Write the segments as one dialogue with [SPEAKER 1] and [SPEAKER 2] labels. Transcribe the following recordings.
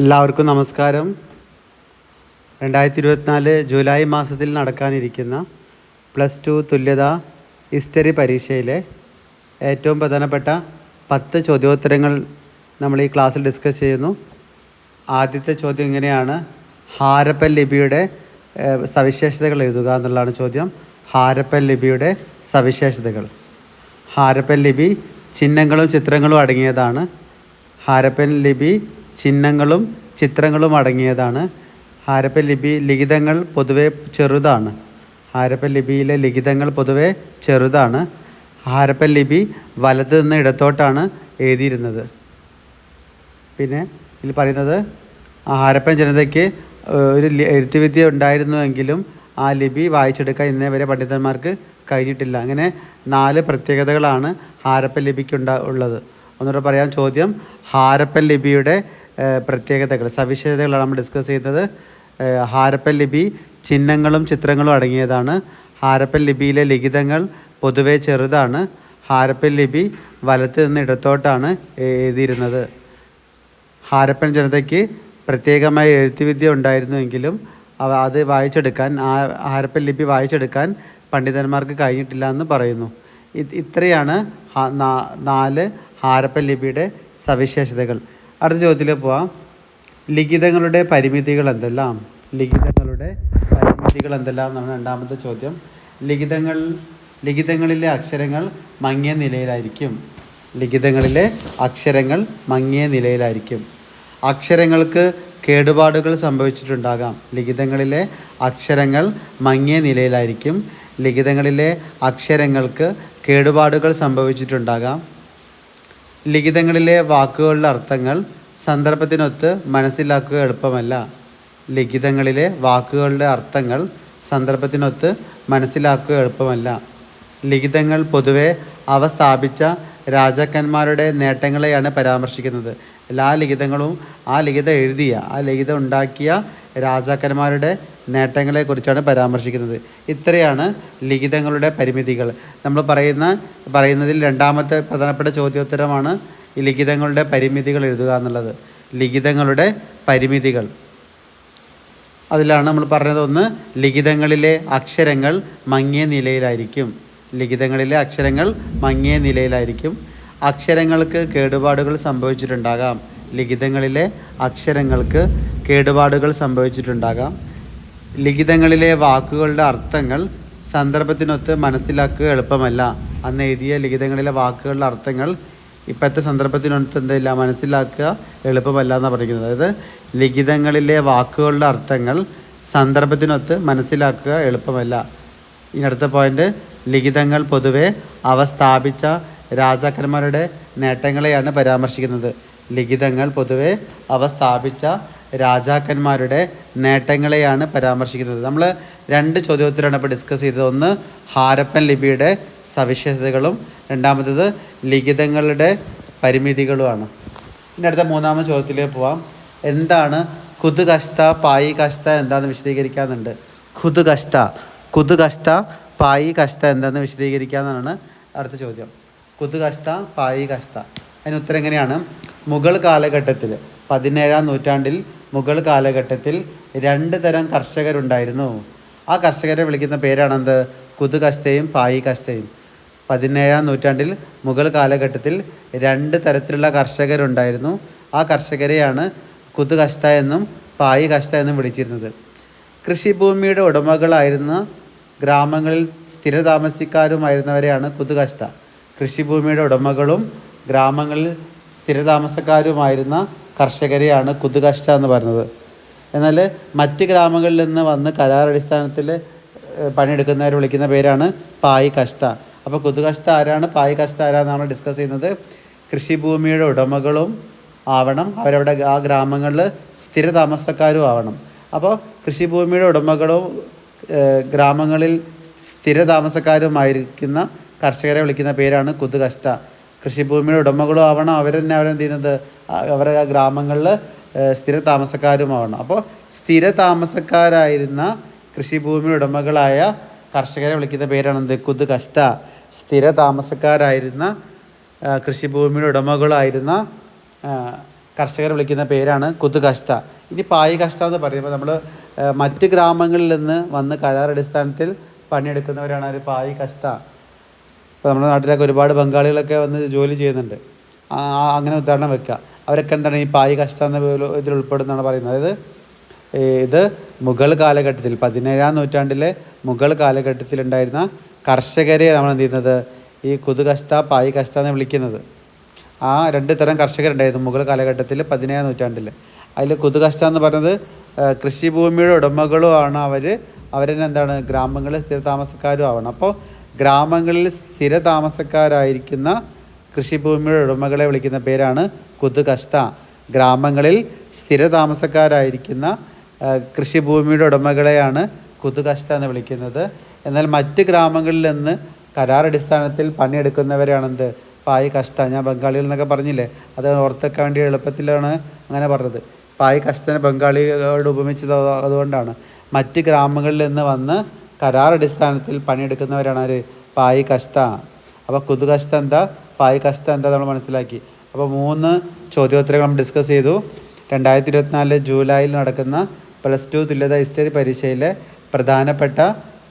[SPEAKER 1] എല്ലാവർക്കും നമസ്കാരം. രണ്ടായിരത്തി ഇരുപത്തിനാല് ജൂലൈ മാസത്തിൽ നടക്കാനിരിക്കുന്ന പ്ലസ് ടു തുല്യത ഹിസ്റ്ററി പരീക്ഷയിലെ ഏറ്റവും പ്രധാനപ്പെട്ട പത്ത് ചോദ്യോത്തരങ്ങൾ നമ്മൾ ഈ ക്ലാസ്സിൽ ഡിസ്കസ് ചെയ്യുന്നു. ആദ്യത്തെ ചോദ്യം ഇങ്ങനെയാണ്. ഹാരപ്പൻ ലിപിയുടെ സവിശേഷതകൾ എഴുതുക എന്നുള്ളതാണ് ചോദ്യം. ഹാരപ്പൻ ലിപിയുടെ സവിശേഷതകൾ. ഹാരപ്പൻ ലിപി ചിഹ്നങ്ങളും ചിത്രങ്ങളും അടങ്ങിയതാണ്. ഹാരപ്പൻ ലിപി ചിഹ്നങ്ങളും ചിത്രങ്ങളും അടങ്ങിയതാണ്. ഹാരപ്പൻ ലിപി ലിഖിതങ്ങൾ പൊതുവെ ചെറുതാണ്. ഹാരപ്പൻ ലിപിയിലെ ലിഖിതങ്ങൾ പൊതുവെ ചെറുതാണ്. ഹാരപ്പൻ ലിപി വലത് നിന്ന് ഇടത്തോട്ടാണ് എഴുതിയിരുന്നത്. പിന്നെ ഇതിൽ പറയുന്നത് ഹാരപ്പൻ ജനതയ്ക്ക് ഒരു എഴുത്തുവിദ്യ ഉണ്ടായിരുന്നുവെങ്കിലും ആ ലിപി വായിച്ചെടുക്കാൻ ഇന്നേ വരെ പണ്ഡിതന്മാർക്ക് കഴിഞ്ഞിട്ടില്ല. അങ്ങനെ നാല് പ്രത്യേകതകളാണ് ഹാരപ്പൻ ലിപിക്കുണ്ട ഉള്ളത്. ഒന്നുകൂടെ പറയാം ചോദ്യം ഹാരപ്പൻ ലിപിയുടെ പ്രത്യേകതകൾ. സവിശേഷതകളാണ് നമ്മൾ ഡിസ്കസ് ചെയ്യുന്നത്. ഹാരപ്പൻ ലിപി ചിഹ്നങ്ങളും ചിത്രങ്ങളും അടങ്ങിയതാണ്. ഹാരപ്പൻ ലിപിയിലെ ലിഖിതങ്ങൾ പൊതുവെ ചെറുതാണ്. ഹാരപ്പൻ ലിപി വലത്ത് നിന്ന് ഇടത്തോട്ടാണ് എഴുതിയിരുന്നത്. ഹാരപ്പൻ ജനതയ്ക്ക് പ്രത്യേകമായ എഴുത്തുവിദ്യ ഉണ്ടായിരുന്നുവെങ്കിലും അവ അത് വായിച്ചെടുക്കാൻ ആ ഹാരപ്പൻ ലിപി വായിച്ചെടുക്കാൻ പണ്ഡിതന്മാർക്ക് കഴിഞ്ഞിട്ടില്ല എന്ന് പറയുന്നു. ഇത് ഇത്രയാണ് നാല് ഹാരപ്പൻ ലിപിയുടെ സവിശേഷതകൾ. അടുത്ത ചോദ്യത്തിൽ പോവാം. ലിഖിതങ്ങളുടെ പരിമിതികൾ എന്തെല്ലാം? ലിഖിതങ്ങളുടെ പരിമിതികൾ എന്തെല്ലാം എന്നാണ് രണ്ടാമത്തെ ചോദ്യം. ലിഖിതങ്ങൾ ലിഖിതങ്ങളിലെ അക്ഷരങ്ങൾ മങ്ങിയ നിലയിലായിരിക്കും. ലിഖിതങ്ങളിലെ അക്ഷരങ്ങൾ മങ്ങിയ നിലയിലായിരിക്കും. അക്ഷരങ്ങൾക്ക് കേടുപാടുകൾ സംഭവിച്ചിട്ടുണ്ടാകാം. ലിഖിതങ്ങളിലെ അക്ഷരങ്ങൾ മങ്ങിയ നിലയിലായിരിക്കും. ലിഖിതങ്ങളിലെ അക്ഷരങ്ങൾക്ക് കേടുപാടുകൾ സംഭവിച്ചിട്ടുണ്ടാകാം. ലിഖിതങ്ങളിലെ വാക്കുകളുടെ അർത്ഥങ്ങൾ സന്ദർഭത്തിനൊത്ത് മനസ്സിലാക്കുക എളുപ്പമല്ല. ലിഖിതങ്ങളിലെ വാക്കുകളുടെ അർത്ഥങ്ങൾ സന്ദർഭത്തിനൊത്ത് മനസ്സിലാക്കുക എളുപ്പമല്ല. ലിഖിതങ്ങൾ പൊതുവെ അവ സ്ഥാപിച്ച രാജാക്കന്മാരുടെ നേട്ടങ്ങളെയാണ് പരാമർശിക്കുന്നത്. എല്ലാ ലിഖിതങ്ങളും ആ ലിഖിതം എഴുതിയ ആ ലിഖിതം ഉണ്ടാക്കിയ രാജാക്കന്മാരുടെ നേട്ടങ്ങളെക്കുറിച്ചാണ് പരാമർശിക്കുന്നത്. ഇത്രയാണ് ലിഖിതങ്ങളുടെ പരിമിതികൾ. നമ്മൾ പറയുന്ന പറയുന്നതിൽ രണ്ടാമത്തെ പ്രധാനപ്പെട്ട ചോദ്യോത്തരമാണ് ഈ ലിഖിതങ്ങളുടെ പരിമിതികൾ എഴുതുക എന്നുള്ളത്. ലിഖിതങ്ങളുടെ പരിമിതികൾ. അതിലാണ് നമ്മൾ പറഞ്ഞത് ഒന്ന് ലിഖിതങ്ങളിലെ അക്ഷരങ്ങൾ മങ്ങിയ നിലയിലായിരിക്കും. ലിഖിതങ്ങളിലെ അക്ഷരങ്ങൾ മങ്ങിയ നിലയിലായിരിക്കും. അക്ഷരങ്ങൾക്ക് കേടുപാടുകൾ സംഭവിച്ചിട്ടുണ്ടാകാം. ലിഖിതങ്ങളിലെ അക്ഷരങ്ങൾക്ക് കേടുപാടുകൾ സംഭവിച്ചിട്ടുണ്ടാകാം. ലിഖിതങ്ങളിലെ വാക്കുകളുടെ അർത്ഥങ്ങൾ സന്ദർഭത്തിനൊത്ത് മനസ്സിലാക്കുക എളുപ്പമല്ല. അന്ന് എഴുതിയ ലിഖിതങ്ങളിലെ വാക്കുകളുടെ അർത്ഥങ്ങൾ ഇപ്പോഴത്തെ സന്ദർഭത്തിനൊത്ത് എന്തില്ല? മനസ്സിലാക്കുക എളുപ്പമല്ല എന്നാണ് പറയുന്നത്. അതായത് ലിഖിതങ്ങളിലെ വാക്കുകളുടെ അർത്ഥങ്ങൾ സന്ദർഭത്തിനൊത്ത് മനസ്സിലാക്കുക എളുപ്പമല്ല. ഇനി അടുത്ത പോയിന്റ് ലിഖിതങ്ങൾ പൊതുവെ അവ സ്ഥാപിച്ച രാജാക്കന്മാരുടെ നേട്ടങ്ങളെയാണ് പരാമർശിക്കുന്നത്. ലിഖിതങ്ങൾ പൊതുവെ അവ സ്ഥാപിച്ച രാജാക്കന്മാരുടെ നേട്ടങ്ങളെയാണ് പരാമർശിക്കുന്നത്. നമ്മൾ രണ്ട് ചോദ്യോത്തരമാണ് ഇപ്പോൾ ഡിസ്കസ് ചെയ്തത്. ഒന്ന് ഹാരപ്പൻ ലിപിയുടെ സവിശേഷതകളും രണ്ടാമത്തേത് ലിഖിതങ്ങളുടെ പരിമിതികളുമാണ്. ഇനി അടുത്ത മൂന്നാമത് ചോദ്യത്തിലേക്ക് പോവാം. എന്താണ് കുതു കഷ്ട പായി കഷ്ട എന്താണെന്ന് വിശദീകരിക്കാനുണ്ട് കുതു കഷ്ട കുതു കഷ്ട പായി കഷ്ട എന്താണെന്ന് വിശദീകരിക്കാമെന്നാണ് അടുത്ത ചോദ്യം. കുതു കഷ്ട പായി കഷ്ട അതിന് ഉത്തരം എങ്ങനെയാണ്? മുഗൾ കാലഘട്ടത്തിൽ പതിനേഴാം നൂറ്റാണ്ടിൽ മുഗൾ കാലഘട്ടത്തിൽ രണ്ട് തരം കർഷകരുണ്ടായിരുന്നു. ആ കർഷകരെ വിളിക്കുന്ന പേരാണെന്ത്? കുതു കഷ്ടയും പായി കസ്തയും പതിനേഴാം നൂറ്റാണ്ടിൽ മുഗൾ കാലഘട്ടത്തിൽ രണ്ട് തരത്തിലുള്ള കർഷകരുണ്ടായിരുന്നു. ആ കർഷകരെയാണ് കുതു കഷ്ട എന്നും പായി കസ്ത എന്നും വിളിച്ചിരുന്നത്. കൃഷിഭൂമിയുടെ ഉടമകളായിരുന്ന ഗ്രാമങ്ങളിൽ സ്ഥിര സ്ഥിരതാമസിക്കാരുമായിരുന്നവരെയാണ് കുതുകസ്ത കൃഷിഭൂമിയുടെ ഉടമകളും ഗ്രാമങ്ങളിൽ സ്ഥിരതാമസക്കാരുമായിരുന്ന കർഷകരെയാണ് കുതുകഷ്ട എന്ന് പറയുന്നത്. എന്നാൽ മറ്റ് ഗ്രാമങ്ങളിൽ നിന്ന് വന്ന് കരാറടിസ്ഥാനത്തിൽ അടിസ്ഥാനത്തിൽ പണിയെടുക്കുന്നവരെ വിളിക്കുന്ന പേരാണ് പായ് കഷ്ട അപ്പോൾ കുതുകഷ്ട ആരാണ്? പായ് കഷ്ട ആരാന്നാണ് ഡിസ്കസ് ചെയ്യുന്നത്. കൃഷിഭൂമിയുടെ ഉടമകളും ആവണം. അവരവിടെ ആ ഗ്രാമങ്ങളിൽ സ്ഥിര താമസക്കാരും ആവണം. അപ്പോൾ കൃഷിഭൂമിയുടെ ഉടമകളും ഗ്രാമങ്ങളിൽ സ്ഥിര താമസക്കാരുമായിരിക്കുന്ന കർഷകരെ വിളിക്കുന്ന പേരാണ് കുതുകഷ്ട കൃഷിഭൂമിയുടെ ഉടമകളും ആവണം. അവർ തന്നെ അവരെന്ത് ചെയ്യുന്നത്? അവരുടെ ഗ്രാമങ്ങളിൽ സ്ഥിര താമസക്കാരുമാവണം. അപ്പോൾ സ്ഥിര താമസക്കാരായിരുന്ന കൃഷിഭൂമിയുടെ ഉടമകളായ കർഷകരെ വിളിക്കുന്ന പേരാണ് എന്ത് കുതുകഷ്ട. സ്ഥിര താമസക്കാരായിരുന്ന കൃഷിഭൂമിയുടെ ഉടമകളായിരുന്ന കർഷകർ വിളിക്കുന്ന പേരാണ് കുതുകഷ്ത ഇനി പായി കഷ്ട എന്ന് പറയുമ്പോൾ നമ്മൾ മറ്റ് ഗ്രാമങ്ങളിൽ നിന്ന് വന്ന് കരാർ അടിസ്ഥാനത്തിൽ പണിയെടുക്കുന്നവരാണ് ഒരു പായി കഷ്ട ഇപ്പോൾ നമ്മുടെ നാട്ടിലൊക്കെ ഒരുപാട് ബംഗാളികളൊക്കെ വന്ന് ജോലി ചെയ്യുന്നുണ്ട്. അങ്ങനെ ഉദാഹരണം വെക്കുക അവരൊക്കെ എന്താണ് ഈ പായ് കഷ്ട എന്ന ഇതിൽ ഉൾപ്പെടുന്നതാണ് പറയുന്നത്. അതായത് ഇത് മുഗൾ കാലഘട്ടത്തിൽ പതിനേഴാം നൂറ്റാണ്ടിലെ മുഗൾ കാലഘട്ടത്തിൽ ഉണ്ടായിരുന്ന കർഷകരെ നമ്മൾ എന്ത് ചെയ്യുന്നത്? ഈ കുതുകസ്ത പായ് കസ്ത എന്ന് വിളിക്കുന്നത്. ആ രണ്ട് തരം കർഷകരുണ്ടായിരുന്നു മുഗൾ കാലഘട്ടത്തിൽ പതിനേഴാം നൂറ്റാണ്ടിൽ. അതിൽ കുതുകസ്ത എന്ന് പറഞ്ഞത് കൃഷിഭൂമിയുടെ ഉടമകളും ആണ്. അവർ അവരെന്നെ എന്താണ്? ഗ്രാമങ്ങളിൽ സ്ഥിര താമസക്കാരും ആവണം. അപ്പോൾ ഗ്രാമങ്ങളിൽ സ്ഥിര താമസക്കാരായിരിക്കുന്ന കൃഷിഭൂമിയുടെ ഉടമകളെ വിളിക്കുന്ന പേരാണ് കുതുകസ്ത ഗ്രാമങ്ങളിൽ സ്ഥിര താമസക്കാരായിരിക്കുന്ന കൃഷിഭൂമിയുടെ ഉടമകളെയാണ് കുതുകസ്ത എന്ന് വിളിക്കുന്നത്. എന്നാൽ മറ്റ് ഗ്രാമങ്ങളിൽ നിന്ന് കരാറടിസ്ഥാനത്തിൽ പണിയെടുക്കുന്നവരാണെന്ത്? പായ് കഷ്ട ഞാൻ ബംഗാളിയിൽ നിന്നൊക്കെ പറഞ്ഞില്ലേ? അത് ഓർത്തൊക്കെ വേണ്ടി എളുപ്പത്തിലാണ് അങ്ങനെ പറഞ്ഞത്. പായ് കഷ്ടനെ ബംഗാളികളോട് ഉപമിച്ചത് അതുകൊണ്ടാണ്. മറ്റ് ഗ്രാമങ്ങളിൽ നിന്ന് വന്ന് കരാറടിസ്ഥാനത്തിൽ പണിയെടുക്കുന്നവരാണ് ആര്? പായ് കഷ്ട അപ്പോൾ കുതുകഷ്ട എന്താ? പായ് കഷ്ട എന്താ നമ്മൾ മനസ്സിലാക്കി. അപ്പോൾ മൂന്ന് ചോദ്യോത്തരങ്ങൾ നമ്മൾ ഡിസ്കസ് ചെയ്തു. രണ്ടായിരത്തി ഇരുപത്തിനാല് ജൂലൈയിൽ നടക്കുന്ന പ്ലസ് ടു തുല്യത ഹിസ്റ്ററി പരീക്ഷയിലെ പ്രധാനപ്പെട്ട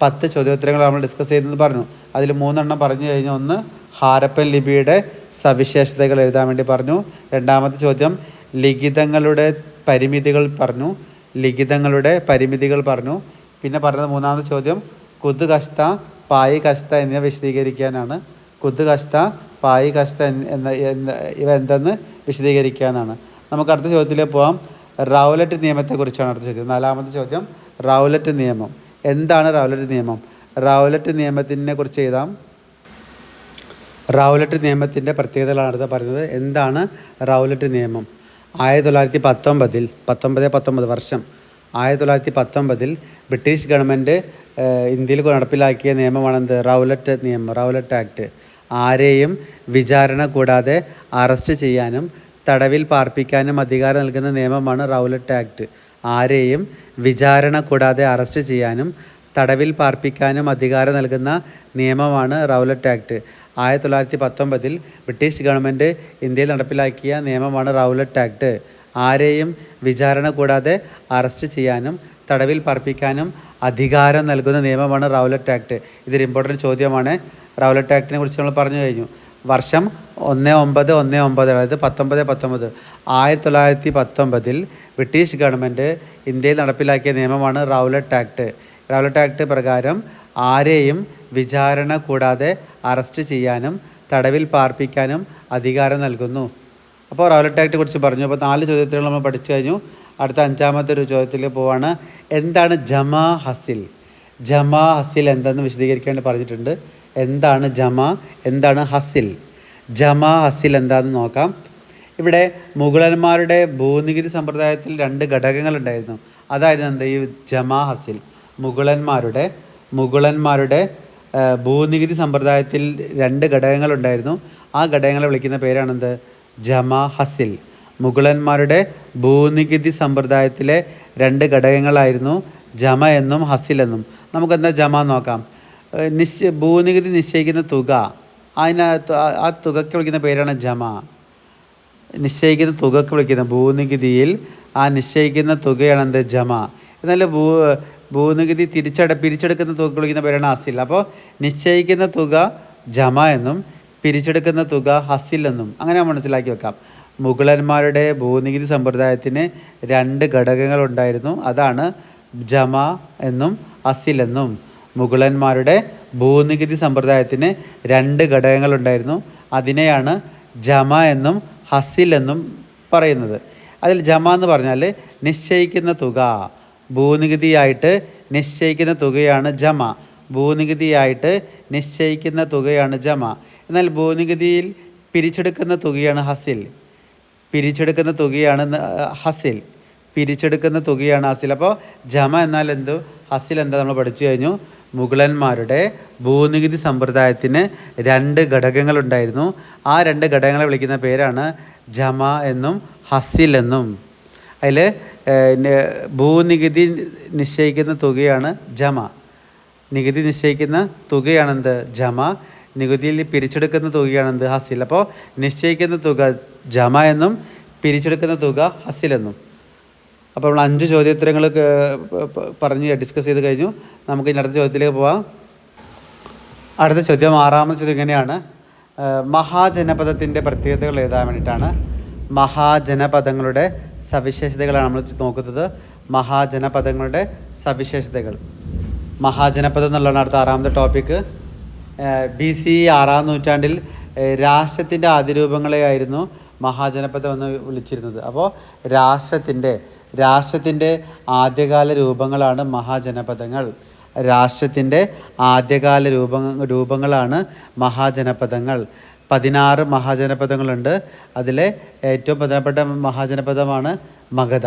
[SPEAKER 1] പത്ത് ചോദ്യോത്തരങ്ങൾ നമ്മൾ ഡിസ്കസ് ചെയ്തെന്ന് പറഞ്ഞു. അതിൽ മൂന്നെണ്ണം പറഞ്ഞു കഴിഞ്ഞാൽ ഒന്ന് ഹാരപ്പൻ ലിപിയുടെ സവിശേഷതകൾ എഴുതാൻ വേണ്ടി പറഞ്ഞു. രണ്ടാമത്തെ ചോദ്യം ലിഖിതങ്ങളുടെ പരിമിതികൾ പറഞ്ഞു. ലിഖിതങ്ങളുടെ പരിമിതികൾ പറഞ്ഞു. പിന്നെ പറഞ്ഞത് മൂന്നാമത്തെ ചോദ്യം കുത് കസ്ത പായി കസ്ത എന്നിവ വിശദീകരിക്കാനാണ്. കുത് കസ്ത പായി കസ്ത എന്ന ഇവ എന്തെന്ന് വിശദീകരിക്കാനാണ്. നമുക്ക് അടുത്ത ചോദ്യത്തിലേക്ക് പോകാം റൗലറ്റ് നിയമത്തെക്കുറിച്ചാണ് അടുത്ത ചോദ്യം. നാലാമത്തെ ചോദ്യം റൗലറ്റ് നിയമം. എന്താണ് റൗലറ്റ് നിയമം? റൗലറ്റ് നിയമത്തിനെ കുറിച്ച് എഴുതാം. റൗലറ്റ് നിയമത്തിന്റെ പ്രത്യേകതകളാണ് അടുത്ത പറയുന്നത് എന്താണ് റൗലറ്റ് നിയമം? ആയിരത്തി തൊള്ളായിരത്തി പത്തൊമ്പതിൽ പത്തൊമ്പത് പത്തൊമ്പത് വർഷം. ആയിരത്തി തൊള്ളായിരത്തി പത്തൊമ്പതിൽ ബ്രിട്ടീഷ് ഗവൺമെന്റ് ഇന്ത്യയിൽ നടപ്പിലാക്കിയ നിയമമാണെന്ത് റൗലറ്റ് നിയമം റൗലറ്റ് ആക്ട്. ആരെയും വിചാരണ കൂടാതെ അറസ്റ്റ് ചെയ്യാനും തടവിൽ പാർപ്പിക്കാനും അധികാരം നൽകുന്ന നിയമമാണ് റൗലറ്റ് ആക്ട്. ആരെയും വിചാരണ കൂടാതെ അറസ്റ്റ് ചെയ്യാനും തടവിൽ പാർപ്പിക്കാനും അധികാരം നൽകുന്ന നിയമമാണ് റൗലറ്റ് ആക്ട്. ആയിരത്തി തൊള്ളായിരത്തി പത്തൊമ്പതിൽ ബ്രിട്ടീഷ് ഗവൺമെന്റ് ഇന്ത്യയിൽ നടപ്പിലാക്കിയ നിയമമാണ് റൗലറ്റ് ആക്ട്. ആരെയും വിചാരണ കൂടാതെ അറസ്റ്റ് ചെയ്യാനും തടവിൽ പാർപ്പിക്കാനും അധികാരം നൽകുന്ന നിയമമാണ് റൗലറ്റ് ആക്ട്. ഇതൊരു ഇമ്പോർട്ടന്റ് ചോദ്യമാണ്. റൗലറ്റ് ആക്ടിനെ കുറിച്ച് നമ്മൾ പറഞ്ഞു കഴിഞ്ഞു. വർഷം ഒന്ന് ഒമ്പത് ഒന്ന് ഒമ്പത് അതായത് പത്തൊമ്പത് പത്തൊമ്പത് ആയിരത്തി തൊള്ളായിരത്തി പത്തൊമ്പതിൽ ബ്രിട്ടീഷ് ഗവൺമെന്റ് ഇന്ത്യയിൽ നടപ്പിലാക്കിയ നിയമമാണ് റൗലറ്റ് ആക്ട്. റൗലറ്റ് ആക്ട് പ്രകാരം ആരെയും വിചാരണ കൂടാതെ അറസ്റ്റ് ചെയ്യാനും തടവിൽ പാർപ്പിക്കാനും അധികാരം നൽകുന്നു. അപ്പോൾ റൗലറ്റ് ആക്ടിനെ കുറിച്ച് പറഞ്ഞു. അപ്പോൾ നാല് ചോദ്യത്തിൽ നമ്മൾ പഠിച്ചു കഴിഞ്ഞു. അടുത്ത അഞ്ചാമത്തെ ഒരു ചോദ്യത്തിൽ പോവാണ്. എന്താണ് ജമാ ഹസിൽ? ജമാ ഹസിൽ എന്തെന്ന് വിശദീകരിക്കേണ്ടി പറഞ്ഞിട്ടുണ്ട്. എന്താണ് ജമാ? എന്താണ് ഹസിൽ? ജമാ ഹസിൽ എന്താണെന്ന് നോക്കാം. ഇവിടെ മുഗളന്മാരുടെ ഭൂനികുതി സമ്പ്രദായത്തിൽ രണ്ട് ഘടകങ്ങളുണ്ടായിരുന്നു. അതായിരുന്നു എന്താ? ഈ ജമാ ഹസിൽ. മുഗളന്മാരുടെ മുഗളന്മാരുടെ ഭൂനികുതി സമ്പ്രദായത്തിൽ രണ്ട് ഘടകങ്ങളുണ്ടായിരുന്നു. ആ ഘടകങ്ങളെ വിളിക്കുന്ന പേരാണെന്ത്? ജമാ ഹസിൽ മുഗളന്മാരുടെ ഭൂനികുതി സമ്പ്രദായത്തിലെ രണ്ട് ഘടകങ്ങളായിരുന്നു ജമ എന്നും ഹസിൽ എന്നും. നമുക്കെന്താ ജമ നോക്കാം. നിശ്ച ഭൂനികുതി നിശ്ചയിക്കുന്ന തുക. അതിന് ആ- തുകയ്ക്ക് വിളിക്കുന്ന പേരാണ് ജമ. നിശ്ചയിക്കുന്ന തുകയ്ക്ക് വിളിക്കുന്ന ഭൂനികുതിയിൽ ആ നിശ്ചയിക്കുന്ന തുകയാണ് എന്ത്? ജമ. എന്നാൽ ഭൂ ഭൂനികുതി തിരിച്ചട പിരിച്ചെടുക്കുന്ന തുക വിളിക്കുന്ന പേരാണ് ഹസിൽ. അപ്പോൾ നിശ്ചയിക്കുന്ന തുക ജമ എന്നും പിരിച്ചെടുക്കുന്ന തുക ഹസിൽ എന്നും അങ്ങനെ മനസ്സിലാക്കി വെക്കാം. മുഗളന്മാരുടെ ഭൂനികുതി സമ്പ്രദായത്തിന് രണ്ട് ഘടകങ്ങളുണ്ടായിരുന്നു. അതാണ് ജമ എന്നും അസിലെന്നും മുഗളന്മാരുടെ ഭൂനികുതി സമ്പ്രദായത്തിന് രണ്ട് ഘടകങ്ങളുണ്ടായിരുന്നു. അതിനെയാണ് ജമ എന്നും ഹസിൽ എന്നും പറയുന്നത്. അതിൽ ജമ എന്ന് പറഞ്ഞാൽ നിശ്ചയിക്കുന്ന തുക. ഭൂനികുതിയായിട്ട് നിശ്ചയിക്കുന്ന തുകയാണ് ജമ. ഭൂനികുതിയായിട്ട് നിശ്ചയിക്കുന്ന തുകയാണ് ജമ. എന്നാൽ ഭൂനികുതിയിൽ പിരിച്ചെടുക്കുന്ന തുകയാണ് ഹസിൽ. പിരിച്ചെടുക്കുന്ന തുകയാണ് ഹസിൽ. പിരിച്ചെടുക്കുന്ന തുകയാണ് ഹസിൽ. അപ്പോൾ ജമ എന്നാൽ എന്തു? ഹസിൽ എന്താ നമ്മൾ പഠിച്ചു കഴിഞ്ഞു? മുഗളന്മാരുടെ ഭൂനികുതി സമ്പ്രദായത്തിന് രണ്ട് ഘടകങ്ങളുണ്ടായിരുന്നു. ആ രണ്ട് ഘടകങ്ങളെ വിളിക്കുന്ന പേരാണ് ജമ എന്നും ഹസിൽ എന്നും. അതിൽ ഭൂനികുതി നിശ്ചയിക്കുന്ന തുകയാണ് ജമ. നികുതി നിശ്ചയിക്കുന്ന തുകയാണെന്ത്? ജമ. നികുതിയിൽ പിരിച്ചെടുക്കുന്ന തുകയാണെന്ത്? ഹസിൽ. അപ്പോൾ നിശ്ചയിക്കുന്ന തുക ജമ എന്നും പിരിച്ചെടുക്കുന്ന തുക ഹസിൽ എന്നും. അപ്പോൾ നമ്മൾ അഞ്ച് ചോദ്യോത്തരങ്ങൾ പറഞ്ഞ് ഡിസ്കസ് ചെയ്ത് കഴിഞ്ഞു. നമുക്ക് ഇനി അടുത്ത ചോദ്യത്തിലേക്ക് പോവാം. അടുത്ത ചോദ്യം ആറാമത്തെ ചോദ്യം ഇങ്ങനെയാണ്. മഹാജനപദത്തിന്റെ പ്രത്യേകതകൾ എഴുതാൻ വേണ്ടിയിട്ടാണ്. മഹാജനപദങ്ങളുടെ സവിശേഷതകളാണ് നമ്മൾ നോക്കുന്നത്. മഹാജനപദങ്ങളുടെ സവിശേഷതകൾ. മഹാജനപദം എന്നുള്ളതാണ് അടുത്ത ആറാമത്തെ ടോപ്പിക്ക്. ബി സി ആറാം നൂറ്റാണ്ടിൽ രാഷ്ട്രത്തിന്റെ ആദ്യരൂപങ്ങളെയായിരുന്നു മഹാജനപഥം എന്ന് വിളിച്ചിരുന്നത്. അപ്പോൾ രാഷ്ട്രത്തിന്റെ രാഷ്ട്രത്തിന്റെ ആദ്യകാല രൂപങ്ങളാണ് മഹാജനപഥങ്ങൾ രാഷ്ട്രത്തിന്റെ ആദ്യകാല രൂപ രൂപങ്ങളാണ് മഹാജനപഥങ്ങൾ പതിനാറ് മഹാജനപഥങ്ങളുണ്ട് അതിലെ ഏറ്റവും പ്രധാനപ്പെട്ട മഹാജനപഥമാണ് മഗധ.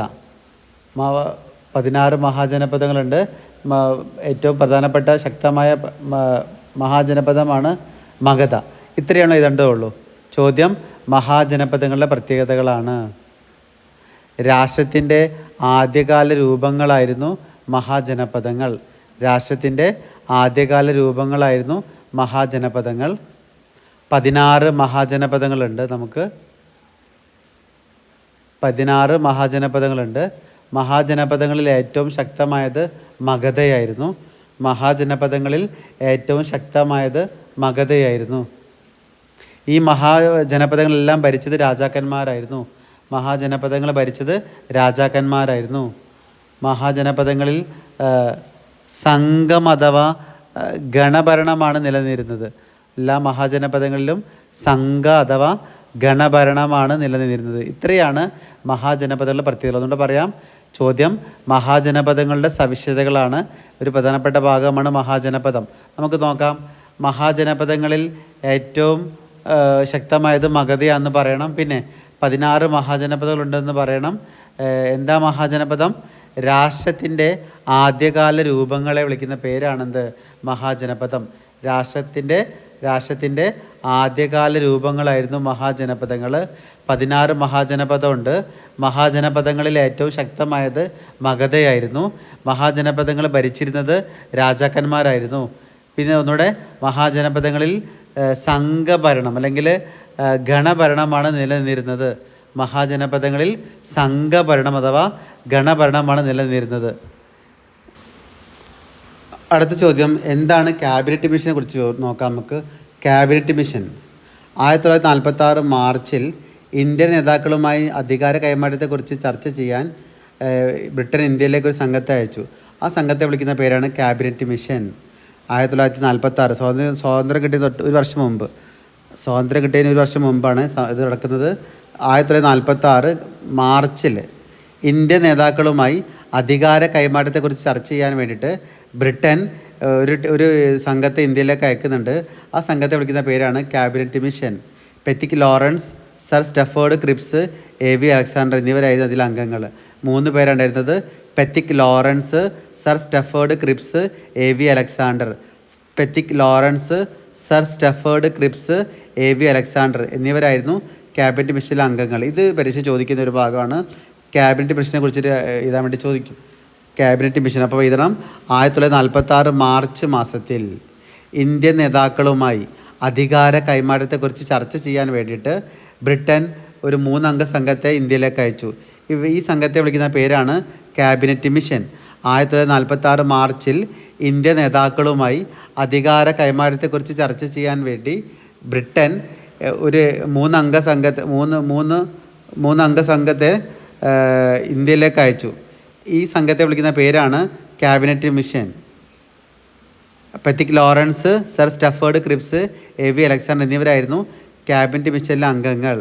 [SPEAKER 1] പതിനാറ് മഹാജനപഥങ്ങളുണ്ട് ഏറ്റവും പ്രധാനപ്പെട്ട ശക്തമായ മഹാജനപദമാണ് മഗധ. ഇത്രയാണോ ഉള്ളൂ? ചോദ്യം മഹാജനപദങ്ങളുടെ പ്രത്യേകതകളാണ്. രാഷ്ട്രത്തിന്റെ ആദ്യകാല രൂപങ്ങളായിരുന്നു മഹാജനപദങ്ങൾ. രാഷ്ട്രത്തിന്റെ ആദ്യകാല രൂപങ്ങളായിരുന്നു മഹാജനപദങ്ങൾ. പതിനാറ് മഹാജനപദങ്ങളുണ്ട് നമുക്ക്. പതിനാറ് മഹാജനപദങ്ങളുണ്ട്. മഹാജനപദങ്ങളിൽ ഏറ്റവും ശക്തമായത് മഗധയായിരുന്നു. മഹാജനപദങ്ങളിൽ ഏറ്റവും ശക്തമായത് മഗധയായിരുന്നു. ഈ മഹാജനപദങ്ങളെല്ലാം ഭരിച്ചത് രാജാക്കന്മാരായിരുന്നു. മഹാജനപദങ്ങൾ ഭരിച്ചത് രാജാക്കന്മാരായിരുന്നു. മഹാജനപദങ്ങളിൽ സംഘം അഥവാ ഗണഭരണമാണ് നിലനിന്നിരുന്നത്. എല്ലാ മഹാജനപദങ്ങളിലും സംഘ അഥവാ ഗണഭരണമാണ് നിലനിന്നിരുന്നത്. ഇത്രയാണ് മഹാജനപദങ്ങളുടെ പ്രത്യേകത. അതുകൊണ്ട് പറയാം ചോദ്യം മഹാജനപദങ്ങളുടെ സവിശേഷതകളാണ്. ഒരു പ്രധാനപ്പെട്ട ഭാഗമാണ് മഹാജനപദം. നമുക്ക് നോക്കാം. മഹാജനപദങ്ങളിൽ ഏറ്റവും ശക്തമായത് മഗധയാണെന്ന് പറയണം. പിന്നെ പതിനാറ് മഹാജനപദങ്ങളുണ്ടെന്ന് പറയണം. എന്താ മഹാജനപദം? രാഷ്ട്രത്തിന്റെ ആദ്യകാല രൂപങ്ങളെ വിളിക്കുന്ന പേരാണെന്ത്? മഹാജനപദം. രാഷ്ട്രത്തിന്റെ രാഷ്ട്രത്തിന്റെ ആദ്യകാല രൂപങ്ങളായിരുന്നു മഹാജനപദങ്ങൾ പതിനാറ് മഹാജനപദമുണ്ട്. മഹാജനപദങ്ങളിൽ ഏറ്റവും ശക്തമായത് മഗധയായിരുന്നു. മഹാജനപദങ്ങൾ ഭരിച്ചിരുന്നത് രാജാക്കന്മാരായിരുന്നു. പിന്നെ ഒന്നുകൂടെ മഹാജനപദങ്ങളിൽ സംഘഭരണം അല്ലെങ്കിൽ ഗണഭരണമാണ് നിലനിന്നിരുന്നത്. മഹാജനപദങ്ങളിൽ സംഘഭരണം അഥവാ ഗണഭരണമാണ് നിലനിന്നിരുന്നത്. അടുത്ത ചോദ്യം എന്താണ് ക്യാബിനറ്റ് മിഷനെ കുറിച്ച് നോക്കാം നമുക്ക്. Cabinet mission. ആയിരത്തി തൊള്ളായിരത്തി നാൽപ്പത്തി ആറ് മാർച്ചിൽ ഇന്ത്യൻ നേതാക്കളുമായി അധികാര കൈമാറ്റത്തെക്കുറിച്ച് ചർച്ച ചെയ്യാൻ ബ്രിട്ടൻ ഇന്ത്യയിലേക്ക് ഒരു സംഘത്തെ അയച്ചു. ആ സംഘത്തെ വിളിക്കുന്ന പേരാണ് ക്യാബിനറ്റ് മിഷൻ. ആയിരത്തി തൊള്ളായിരത്തി നാൽപ്പത്തി ആറ് സ്വാതന്ത്ര്യം സ്വാതന്ത്ര്യം കിട്ടിയ തൊട്ട് ഒരു വർഷം മുമ്പ്. സ്വാതന്ത്ര്യം കിട്ടിയതിന് ഒരു വർഷം മുമ്പാണ് ഇത് നടക്കുന്നത്. ആയിരത്തി തൊള്ളായിരത്തി നാൽപ്പത്തി ആറ് മാർച്ചിൽ ഇന്ത്യൻ നേതാക്കളുമായി അധികാര കൈമാറ്റത്തെക്കുറിച്ച് ചർച്ച ചെയ്യാൻ വേണ്ടിയിട്ട് ബ്രിട്ടൻ ഒരു ഒരു സംഘത്തെ ഇന്ത്യയിലേക്ക് അയക്കുന്നുണ്ട്. ആ സംഘത്തെ വിളിക്കുന്ന പേരാണ് cabinet mission. Pethick Lawrence sir Stafford Cripps A V Alexander എന്നിവരായിരുന്നു അതിൽ അംഗങ്ങൾ. മൂന്ന് പേരുണ്ടായിരുന്നത് Pethick Lawrence sir Stafford Cripps A V Alexander. Pethick Lawrence sir Stafford Cripps A V Alexander എന്നിവരായിരുന്നു ക്യാബിനറ്റ് മിഷനിലെ അംഗങ്ങൾ. ഇത് പരീക്ഷ ചോദിക്കുന്ന ഒരു ഭാഗമാണ്. ക്യാബിനറ്റ് മിഷനെ കുറിച്ചിട്ട് എഴുതാൻ വേണ്ടി ചോദിക്കും. ക്യാബിനറ്റ് മിഷൻ അപ്പോൾ എഴുതണം. ആയിരത്തി തൊള്ളായിരത്തി നാൽപ്പത്തി ആറ് മാർച്ച് മാസത്തിൽ ഇന്ത്യൻ നേതാക്കളുമായി അധികാര കൈമാറ്റത്തെക്കുറിച്ച് ചർച്ച ചെയ്യാൻ വേണ്ടിയിട്ട് ബ്രിട്ടൻ ഒരു മൂന്നംഗ സംഘത്തെ ഇന്ത്യയിലേക്ക് അയച്ചു. ഈ സംഘത്തെ വിളിക്കുന്ന പേരാണ് ക്യാബിനറ്റ് മിഷൻ. ആയിരത്തി തൊള്ളായിരത്തി നാൽപ്പത്തി ആറ് മാർച്ചിൽ ഇന്ത്യ നേതാക്കളുമായി അധികാര കൈമാറ്റത്തെക്കുറിച്ച് ചർച്ച ചെയ്യാൻ വേണ്ടി ബ്രിട്ടൻ ഒരു മൂന്നംഗ സംഘത്തെ മൂന്ന് മൂന്ന് മൂന്നംഗ സംഘത്തെ ഇന്ത്യയിലേക്ക് അയച്ചു. ഈ സംഘത്തെ വിളിക്കുന്ന പേരാണ് cabinet mission. Pethick Lawrence sir Stafford Cripps A V Alexander എന്നിവരായിരുന്നു ക്യാബിനറ്റ് മിഷനിലെ അംഗങ്ങൾ.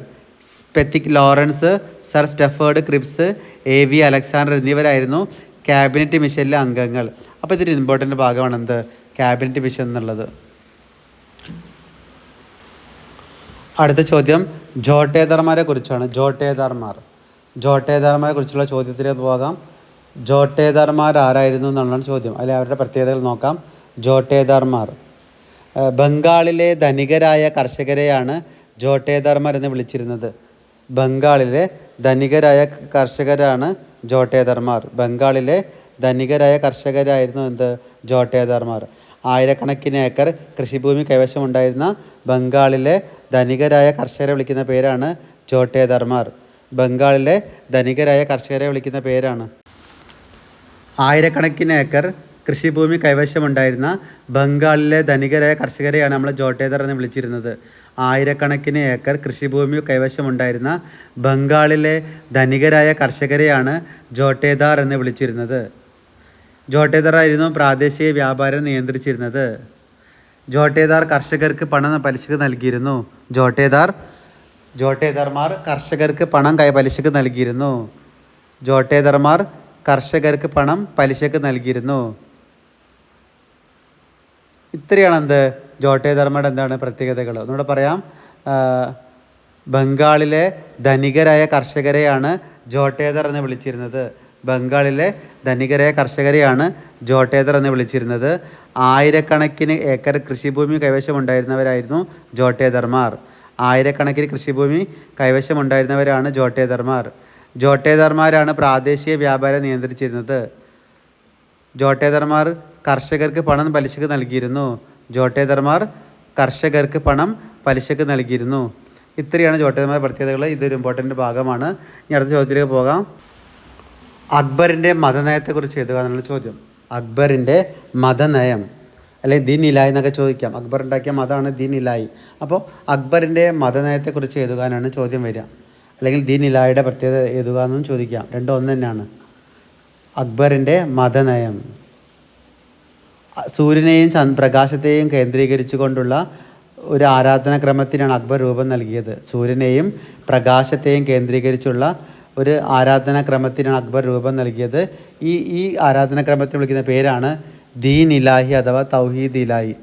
[SPEAKER 1] Pethick Lawrence sir Stafford Cripps A V Alexander എന്നിവരായിരുന്നു ക്യാബിനറ്റ് മിഷനിലെ അംഗങ്ങൾ. അപ്പോൾ ഇതൊരു ഇമ്പോർട്ടന്റ് ഭാഗമാണ് എന്ത്? ക്യാബിനറ്റ് മിഷൻ എന്നുള്ളത്. അടുത്ത ചോദ്യം ജോട്ടേദർമാരെ കുറിച്ചാണ്. ജോട്ടേദർമാർ ജോട്ടേദർമാരെ കുറിച്ചുള്ള ചോദ്യത്തിലേക്ക് പോകാം. ജോട്ടേദാർമാർ ആരായിരുന്നു എന്നുള്ളതാണ് ചോദ്യം. അല്ലെ അവരുടെ പ്രത്യേകതകൾ നോക്കാം. ജോട്ടേദാർമാർ ബംഗാളിലെ ധനികരായ കർഷകരെയാണ് ജോട്ടേദാർമാർ എന്ന് വിളിച്ചിരുന്നത്. ബംഗാളിലെ ധനികരായ കർഷകരാണ് ജോട്ടേദാർമാർ ബംഗാളിലെ ധനികരായ കർഷകരായിരുന്നു എന്ത്? ജോട്ടേദാർമാർ ആയിരക്കണക്കിന് ഏക്കർ കൃഷിഭൂമി കൈവശമുണ്ടായിരുന്ന ബംഗാളിലെ ധനികരായ കർഷകരെ വിളിക്കുന്ന പേരാണ് ജോട്ടേദർമാർ ബംഗാളിലെ ധനികരായ കർഷകരെ വിളിക്കുന്ന പേരാണ്. ആയിരക്കണക്കിന് ഏക്കർ കൃഷിഭൂമി കൈവശമുണ്ടായിരുന്ന ബംഗാളിലെ ധനികരായ കർഷകരെയാണ് നമ്മൾ ജോട്ടേദർ എന്ന് വിളിച്ചിരുന്നത്. ആയിരക്കണക്കിന് ഏക്കർ കൃഷിഭൂമി കൈവശമുണ്ടായിരുന്ന ബംഗാളിലെ ധനികരായ കർഷകരെയാണ് ജോട്ടേദാർ എന്ന് വിളിച്ചിരുന്നത്. ജോട്ടേദാർ ആയിരുന്നു പ്രാദേശിക വ്യാപാരം നിയന്ത്രിച്ചിരുന്നത്. ജോട്ടേദാർ കർഷകർക്ക് പണം പലിശ നൽകിയിരുന്നു. ജോട്ടേദാർ ജോട്ടേദാർമാർ കർഷകർക്ക് പണം പലിശക്ക് നൽകിയിരുന്നു. ജോട്ടേദർമാർ കർഷകർക്ക് പണം പലിശക്ക് നൽകിയിരുന്നു. ഇത്രയാണ് എന്ത് ജോട്ടേദർമയുടെ എന്താണ് പ്രത്യേകതകൾ? ഒന്നുകൂടെ പറയാം. ബംഗാളിലെ ധനികരായ കർഷകരെയാണ് ജോട്ടേദർ എന്ന് വിളിച്ചിരുന്നത്. ബംഗാളിലെ ധനികരായ കർഷകരെയാണ് ജോട്ടേദർ എന്ന് വിളിച്ചിരുന്നത്. ആയിരക്കണക്കിന് ഏക്കർ കൃഷിഭൂമി കൈവശമുണ്ടായിരുന്നവരായിരുന്നു ജോട്ടേദർമാർ. ആയിരക്കണക്കിന് കൃഷിഭൂമി കൈവശമുണ്ടായിരുന്നവരാണ് ജോട്ടേദർമാർ. ജോട്ടേദർമാരാണ് പ്രാദേശിക വ്യാപാരം നിയന്ത്രിച്ചിരുന്നത്. ജോട്ടേദർമാർ കർഷകർക്ക് പണം പലിശക്ക് നൽകിയിരുന്നു. ജോട്ടേദർമാർ കർഷകർക്ക് പണം പലിശക്ക് നൽകിയിരുന്നു. ഇത്രയാണ് ജോട്ടേദർമാരുടെ പ്രത്യേകതകൾ. ഇതൊരു ഇമ്പോർട്ടന്റ് ഭാഗമാണ്. ഇനി അടുത്ത ചോദ്യത്തിലേക്ക് പോകാം. അക്ബറിന്റെ മതനയത്തെക്കുറിച്ച് എഴുതുക എന്നുള്ള ചോദ്യം. അക്ബറിന്റെ മതനയം. അല്ലെങ്കിൽ ദീൻ ഇലായി എന്നൊക്കെ ചോദിക്കാം. അക്ബർ ഉണ്ടാക്കിയ മതമാണ് ദീൻ ഇലായി അപ്പോൾ അക്ബറിന്റെ മതനയത്തെക്കുറിച്ച് എഴുതുവാനാണ് ചോദ്യം വരിക. അല്ലെങ്കിൽ ദീൻ ഇലായുടെ പ്രത്യേകത എഴുതുക എന്നും ചോദിക്കാം. രണ്ടും ഒന്ന് തന്നെയാണ്. അക്ബറിന്റെ മതനയം. സൂര്യനെയും ചന്ദ് പ്രകാശത്തെയും കേന്ദ്രീകരിച്ചു കൊണ്ടുള്ള ഒരു ആരാധനാക്രമത്തിനാണ് അക്ബർ രൂപം നൽകിയത്. സൂര്യനെയും പ്രകാശത്തെയും കേന്ദ്രീകരിച്ചുള്ള ഒരു ആരാധനാക്രമത്തിനാണ് അക്ബർ രൂപം നൽകിയത്. ഈ ഈ ആരാധനാക്രമത്തിന് വിളിക്കുന്ന പേരാണ് ദീൻ ഇലാഹി അഥവാ തൗഹീദ് ഇലാഹി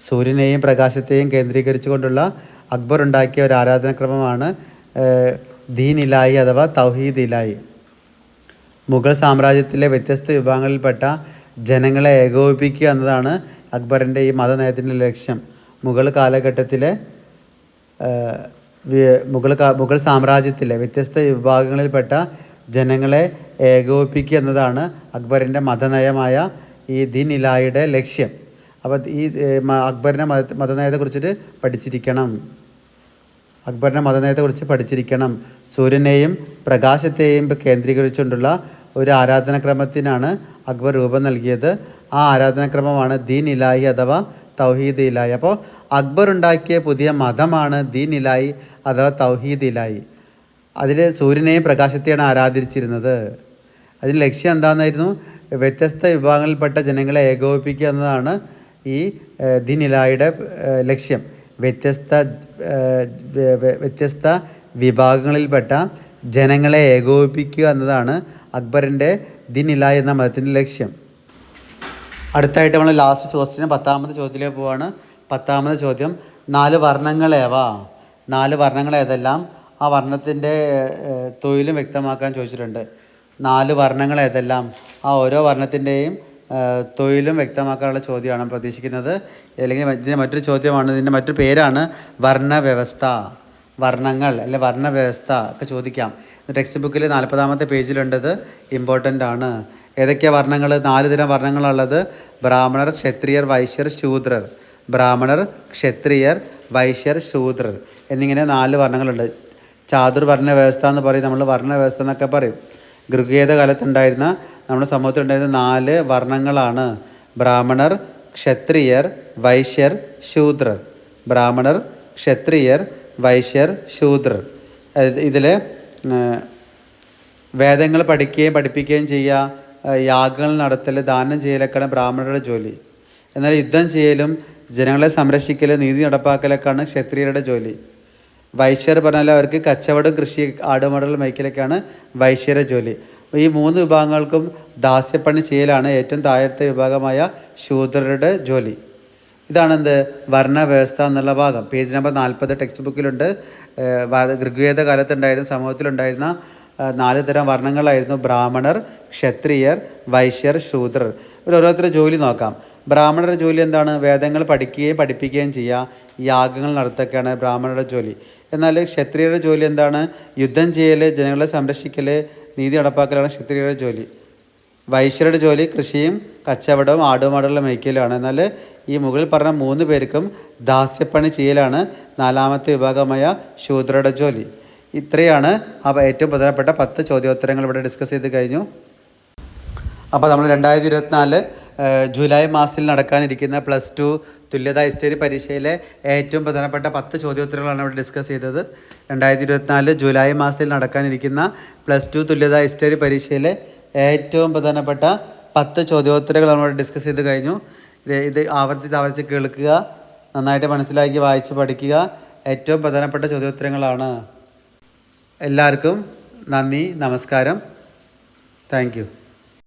[SPEAKER 1] സൂര്യനെയും പ്രകാശത്തെയും കേന്ദ്രീകരിച്ചുകൊണ്ടുള്ള അക്ബർ ഉണ്ടാക്കിയ ഒരു ആരാധനാക്രമമാണ് ദീൻ ഇലാഹി അഥവാ തൗഹീദ് ഇലാഹി മുഗൾ സാമ്രാജ്യത്തിലെ വ്യത്യസ്ത വിഭാഗങ്ങളിൽപ്പെട്ട ജനങ്ങളെ ഏകോപിപ്പിക്കുക എന്നതാണ് അക്ബറിന്റെ ഈ മതനയത്തിന്റെ ലക്ഷ്യം. മുഗൾ കാലഘട്ടത്തിലെ മുഗൾ മുഗൾ സാമ്രാജ്യത്തിലെ വ്യത്യസ്ത വിഭാഗങ്ങളിൽപ്പെട്ട ജനങ്ങളെ ഏകോപിപ്പിക്കുക എന്നതാണ് അക്ബറിന്റെ മതനയമായ ഈ ദിൻ ഇലായുടെ ലക്ഷ്യം. അപ്പോൾ ഈ അക്ബറിന്റെ മത മതനയത്തെക്കുറിച്ചിട്ട് പഠിച്ചിരിക്കണം. അക്ബറിന്റെ മതനയത്തെക്കുറിച്ച് പഠിച്ചിരിക്കണം. സൂര്യനെയും പ്രകാശത്തെയും കേന്ദ്രീകരിച്ചുകൊണ്ടുള്ള ഒരു ആരാധനാക്രമത്തിനാണ് അക്ബർ രൂപം നൽകിയത്. ആ ആരാധനാക്രമമാണ് ദീൻ ഇലായി അഥവാ തൗഹീദ് ഇലായി അപ്പോൾ അക്ബർ ഉണ്ടാക്കിയ പുതിയ മതമാണ് ദീൻ ഇലായി അഥവാ തൗഹീദ് ഇലായി അതിൽ സൂര്യനെയും പ്രകാശത്തെയാണ് ആരാധിച്ചിരുന്നത്. അതിന് ലക്ഷ്യം എന്താണെന്നായിരുന്നു വ്യത്യസ്ത വിഭാഗങ്ങളിൽപ്പെട്ട ജനങ്ങളെ ഏകോപിപ്പിക്കുക എന്നതാണ് ഈ ഏഹ്, ലക്ഷ്യം. വ്യത്യസ്ത വ്യത്യസ്ത വിഭാഗങ്ങളിൽപ്പെട്ട ജനങ്ങളെ ഏകോപിപ്പിക്കുക എന്നതാണ് അക്ബറിന്റെ ദിനില എന്ന മതത്തിന്റെ ലക്ഷ്യം. അടുത്തായിട്ട് നമ്മൾ ലാസ്റ്റ് ചോദ്യത്തിന് പത്താമത് ചോദ്യത്തിലേക്ക് പോവാണ്. പത്താമത് ചോദ്യം നാല് വർണങ്ങളേവാ നാല് വർണങ്ങൾ ഏതെല്ലാം? ആ വർണത്തിന്റെ തൊഴിലും വ്യക്തമാക്കാൻ ചോദിച്ചിട്ടുണ്ട്. നാല് വർണങ്ങൾ ഏതെല്ലാം? ആ ഓരോ വർണത്തിന്റെയും തൊഴിലും വ്യക്തമാക്കാനുള്ള ചോദ്യമാണ് പ്രതീക്ഷിക്കുന്നത്. അല്ലെങ്കിൽ ഇതിന്റെ മറ്റൊരു ചോദ്യമാണ് ഇതിന്റെ മറ്റൊരു പേരാണ് വർണവ്യവസ്ഥ. വർണങ്ങൾ അല്ലെ വർണവ്യവസ്ഥ ഒക്കെ ചോദിക്കാം. ടെക്സ്റ്റ് ബുക്കിൽ നാൽപ്പതാമത്തെ പേജിലുണ്ടത്. ഇമ്പോർട്ടന്റ് ആണ്. ഏതൊക്കെ വർണങ്ങൾ? നാല് തരം വർണങ്ങളുള്ളത്. ബ്രാഹ്മണർ ക്ഷത്രിയർ വൈശ്യർ ശൂദ്രർ. ബ്രാഹ്മണർ ക്ഷത്രിയർ വൈശ്യർ ശൂദ്രർ. എന്നിങ്ങനെ നാല് വർണങ്ങളുണ്ട്. ചാതുർവർണ വ്യവസ്ഥ എന്ന് പറയും. നമ്മൾ വർണ വ്യവസ്ഥ എന്നൊക്കെ പറയും. ഗൃഹീത കാലത്തുണ്ടായിരുന്ന നമ്മുടെ സമൂഹത്തിലുണ്ടായിരുന്ന നാല് വർണങ്ങളാണ്. ബ്രാഹ്മണർ ക്ഷത്രിയർ വൈശ്യർ ശൂദ്രർ. ബ്രാഹ്മണർ ക്ഷത്രിയർ വൈശ്യർ ശൂദ്രർ. ഇതിൽ വേദങ്ങൾ പഠിക്കുകയും പഠിപ്പിക്കുകയും ചെയ്യുക യാഗങ്ങൾ നടത്തൽ ദാനം ചെയ്യലൊക്കെയാണ് ബ്രാഹ്മണരുടെ ജോലി. എന്നാൽ യുദ്ധം ചെയ്യലും ജനങ്ങളെ സംരക്ഷിക്കൽ നീതി നടപ്പാക്കലൊക്കെയാണ് ക്ഷത്രിയരുടെ ജോലി. വൈശ്യർ പറഞ്ഞാൽ അവർക്ക് കച്ചവടം കൃഷി ആടുമടൽ മേഖലയ്ക്കാണ് വൈശ്യര ജോലി. ഈ മൂന്ന് വിഭാഗങ്ങൾക്കും ദാസ്യപ്പണി ചെയ്യലാണ് ഏറ്റവും താഴത്തെ വിഭാഗമായ ശൂദ്രരുടെ ജോലി. ഇതാണ് എന്ത് വർണവ്യവസ്ഥ എന്നുള്ള ഭാഗം. പേജ് നമ്പർ നാൽപ്പത് ടെക്സ്റ്റ് ബുക്കിലുണ്ട് ഋഗ്വേദ കാലത്തുണ്ടായിരുന്ന സമൂഹത്തിലുണ്ടായിരുന്ന നാല് തരം വർണങ്ങളായിരുന്നു. ബ്രാഹ്മണർ ക്ഷത്രിയർ വൈശ്യർ ശൂദ്രർ. ഇവർ ഓരോരുത്തരുടെ ജോലി നോക്കാം. ബ്രാഹ്മണരുടെ ജോലി എന്താണ്? വേദങ്ങൾ പഠിക്കുകയും പഠിപ്പിക്കുകയും ചെയ്യുക. യാഗങ്ങൾ നടത്തുകയാണ് ബ്രാഹ്മണരുടെ ജോലി. എന്നാൽ ക്ഷത്രിയരുടെ ജോലി എന്താണ്? യുദ്ധം ചെയ്യൽ ജനങ്ങളെ സംരക്ഷിക്കൽ നീതി നടപ്പാക്കലാണ് ക്ഷത്രിയരുടെ ജോലി. വൈശ്യരുടെ ജോലി കൃഷിയും കച്ചവടവും ആടുമാടുള്ള മേയ്ക്കലുമാണ് എന്നാൽ ഈ മുകളിൽ പറഞ്ഞ മൂന്ന് പേർക്കും ദാസ്യപ്പണി ചെയ്യലാണ് നാലാമത്തെ വിഭാഗമായ ശൂദ്രയുടെ ജോലി. ഇത്രയാണ് അപ്പോൾ ഏറ്റവും പ്രധാനപ്പെട്ട പത്ത് ചോദ്യോത്തരങ്ങൾ ഇവിടെ ഡിസ്കസ് ചെയ്ത് കഴിഞ്ഞു. അപ്പോൾ നമ്മൾ രണ്ടായിരത്തി ഇരുപത്തിനാല് ജൂലൈ മാസത്തിൽ നടക്കാനിരിക്കുന്ന പ്ലസ് ടു തുല്യതാ ഹിസ്റ്ററി പരീക്ഷയിലെ ഏറ്റവും പ്രധാനപ്പെട്ട പത്ത് ചോദ്യോത്തരങ്ങളാണ് ഇവിടെ ഡിസ്കസ് ചെയ്തത്. രണ്ടായിരത്തി ഇരുപത്തിനാല് ജൂലൈ മാസത്തിൽ നടക്കാനിരിക്കുന്ന പ്ലസ് ടു തുല്യതാ ഹിസ്റ്ററി പരീക്ഷയിലെ ഏറ്റവും പ്രധാനപ്പെട്ട പത്ത് ചോദ്യോത്തരങ്ങളാണ് ഇവിടെ ഡിസ്കസ് ചെയ്ത് കഴിഞ്ഞു. ഇത് ഇത് ആവർത്തിച്ച് ആവർത്തിച്ച് കേൾക്കുക നന്നായിട്ട് മനസ്സിലാക്കി വായിച്ച് പഠിക്കുക ഏറ്റവും പ്രധാനപ്പെട്ട ചോദ്യോത്തരങ്ങളാണ്. എല്ലാവർക്കും നന്ദി നമസ്കാരം. താങ്ക്